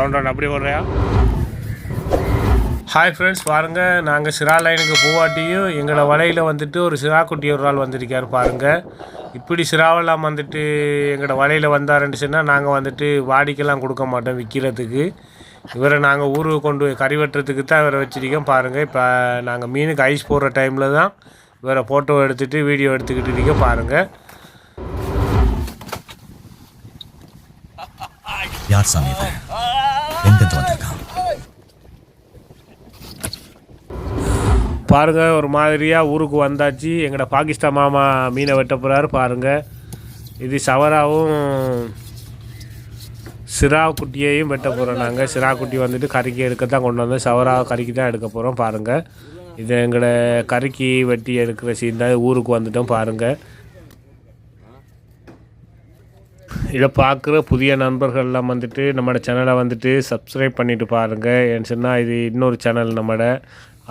Counter அப்படி வர்றியா hi friends பாருங்கள் நாங்கள் சிரா லைனுக்கு பூவாட்டியும் எங்களோட வலையில் வந்துட்டு ஒரு சிரா குட்டி ஒரு ஆள் வந்திருக்கார் பாருங்கள் இப்படி சிராவெல்லாம் வந்துட்டு எங்களோட வலையில் வந்தாருன்னு நாங்கள் வந்துட்டு வாடிக்கெல்லாம் கொடுக்க மாட்டோம் விற்கிறதுக்கு இவரை நாங்கள் ஊருக்கு கொண்டு போய் கறி வெட்டுறதுக்கு தான் இவரை வச்சுருக்கோம் பாருங்கள் இப்போ நாங்கள் மீனுக்கு ஐஸ் போடுற டைமில் தான் இவரை ஃபோட்டோ எடுத்துகிட்டு வீடியோ எடுத்துக்கிட்டு இருக்க பாருங்கள் யார் சாமி எங்கிருந்து வந்திருக்கான். பாருங்க ஒரு மாதிரியாக ஊருக்கு வந்தாச்சு. எங்களோட பாகிஸ்தான் மாமா மீனை வெட்ட போகிறாரு பாருங்கள் இது சவராவும் சிரா குட்டியையும் வெட்ட போகிறோம் நாங்கள் சிரா குட்டி வந்துட்டு கறிக்கு எடுக்க தான் கொண்டு வந்தோம். சவரா கறிக்கு தான் எடுக்க போகிறோம் பாருங்கள் இது எங்களோட கறிக்கு வெட்டி எடுக்கிற சீன் தான். ஊருக்கு வந்துட்டோம் பாருங்கள் இதை பார்க்குற புதிய நண்பர்கள்லாம் வந்துட்டு நம்மளோட சேனலை வந்துட்டு சப்ஸ்கிரைப் பண்ணிவிட்டு பாருங்கள் ஏன்னு சொன்னால் இது இன்னொரு சேனல் நம்மளோட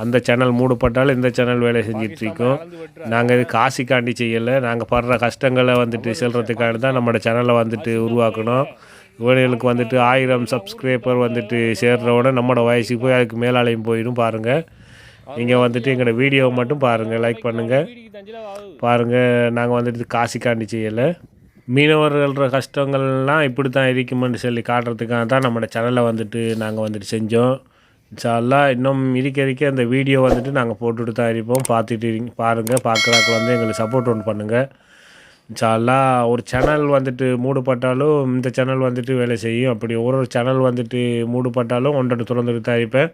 அந்த சேனல் மூடப்பட்டாலும் இந்த சேனல் வேலை செஞ்சுட்டு இருக்கோம் நாங்கள் இது காசிக்காண்டி செய்யலை. நாங்கள் படுற கஷ்டங்களை வந்துட்டு செல்கிறதுக்காக தான் நம்மளோட சேனலை வந்துட்டு உருவாக்கணும். இவனுக்கு வந்துட்டு ஆயிரம் சப்ஸ்கிரைபர் வந்துட்டு சேர்றவுடனே நம்மளோட வயசுக்கு போய் அதுக்கு மேலாலையும் போயிடும் பாருங்கள் நீங்கள் வந்துட்டு எங்களோட வீடியோவை மட்டும் பாருங்கள் லைக் பண்ணுங்கள் பாருங்கள் நாங்கள் வந்துட்டு காசிக்காண்டி செய்யலை. மீனவர்கள கஷ்டங்கள்லாம் இப்படி தான் இருக்குமென்னு சொல்லி காட்டுறதுக்காக தான் நம்மளோட சேனலை வந்துட்டு நாங்கள் வந்துட்டு செஞ்சோம். இன்ஷால்லா இன்னும் இருக்க இருக்க அந்த வீடியோ வந்துட்டு நாங்கள் போட்டுட்டு தான் இருப்போம். பார்த்துட்டு பாருங்கள் பார்க்குறாக்கள் வந்து எங்களுக்கு சப்போர்ட் ஒன்று பண்ணுங்கள் இன்ஷால்லா ஒரு சேனல் வந்துட்டு மூடுபட்டாலும் இந்த சேனல் வந்துட்டு வேலை செய்யும். அப்படி ஒரு ஒரு சேனல் வந்துட்டு மூடுபட்டாலும் ஒன்றட்டு திறந்துட்டு தான் இருப்பேன்.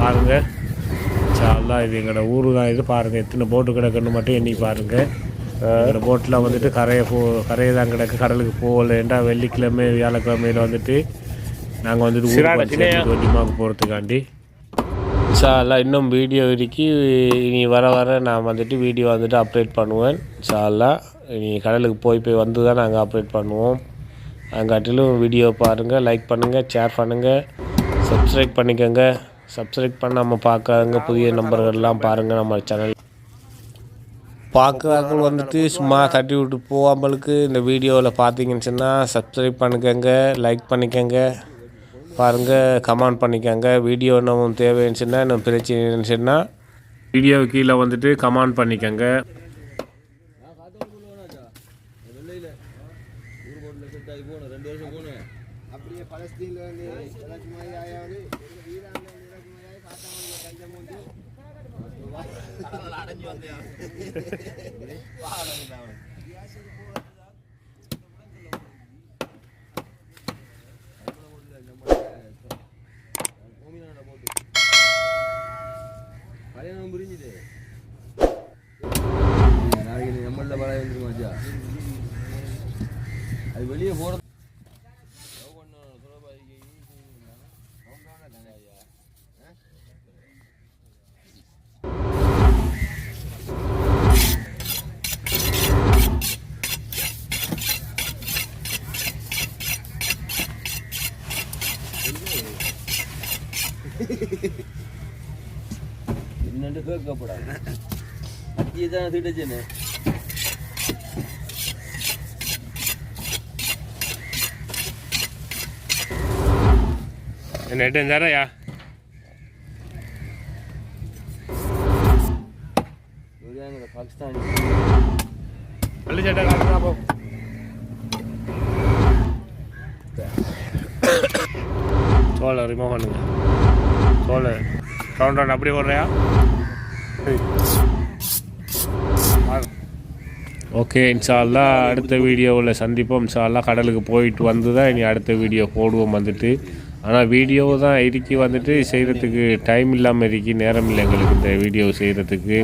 பாருங்கள் இன்ஷால்லா இது எங்களோட ஊர் தான் இது. பாருங்கள் எத்தனை போட்டு கிடக்குன்னு மட்டும் எண்ணி பாருங்கள் இந்த போட்டில் வந்துட்டு கரையை போ கரையை தான் கிடக்கு. கடலுக்கு போகலண்டா வெள்ளிக்கிழமை வியாழக்கிழமையில் வந்துட்டு நாங்கள் வந்துட்டு ஊருக்கு வண்டிமாவுக்கு போகிறதுக்காண்டி சாலா இன்னும் வீடியோ இருக்கு. இனி வர வர நான் வந்துட்டு வீடியோ வந்துட்டு அப்டேட் பண்ணுவேன். சாலா இனி கடலுக்கு போய் போய் வந்து தான் நாங்கள் அப்டேட் பண்ணுவோம். அங்காட்டிலும் வீடியோ பாருங்கள் லைக் பண்ணுங்கள் ஷேர் பண்ணுங்கள் சப்ஸ்கிரைப் பண்ணிக்கோங்க. சப்ஸ்கிரைப் பண்ணாமல் பார்க்காதங்க புதிய நம்பர்கள்லாம் பாருங்கள் நம்ம சேனல் பார்க்குறாக்கள் வந்துட்டு சும்மா தட்டி விட்டு போகாமலுக்கு இந்த வீடியோவில் பார்த்தீங்கன்னு சொன்னால் சப்ஸ்கிரைப் பண்ணிக்கோங்க லைக் பண்ணிக்கோங்க. பாருங்கள் கமெண்ட் பண்ணிக்கோங்க. வீடியோ இன்னும் தேவைன்னு சொன்னால் இன்னும் பிரச்சனைன்னு சொன்னால் வீடியோ கீழே வந்துட்டு கமெண்ட் பண்ணிக்கோங்க. அப்படியே பலஸ்தீன்ல வந்து புரிஞ்சுது நாளைக்கு நம்மள்ட பழைய வந்துருமா அது வெளியே போட என்னண்டு கேட்கப்படாது. அத்தியை தான் திட்டச்சேன்னு என்ன எட்டு தரையா பாகிஸ்தான். பள்ளி சட்டை காட்டுறா போ. சோலை ரிமூவ் பண்ணுங்க தோல் கவுண்ட் ரவுண்ட் அப்படி ஓடுறியா ஓகே இன்ஷால்லா அடுத்த வீடியோவில் சந்திப்போம். இன்ஷால்லா கடலுக்கு போயிட்டு வந்து தான் இனி அடுத்த வீடியோ போடுவோம் வந்துட்டு. ஆனால் வீடியோ தான் இறுக்கி வந்துட்டு செய்கிறதுக்கு டைம் இல்லாமல் இருக்கி. நேரம் இல்லை எங்களுக்கு இந்த வீடியோ செய்கிறதுக்கு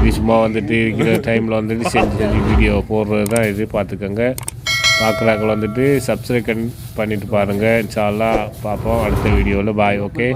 இது சும்மா வந்துட்டு இருக்கிற டைமில் வந்துட்டு செஞ்சு செஞ்சு வீடியோ போடுறது தான் இது. பார்த்துக்கோங்க. பார்க்குறாக்கள் வந்துட்டு சப்ஸ்கிரைப் பண்ணிட்டு பாருங்கள் இன்ஷால்லாம் பார்ப்போம். அடுத்த வீடியோவில் பாய் ஓகே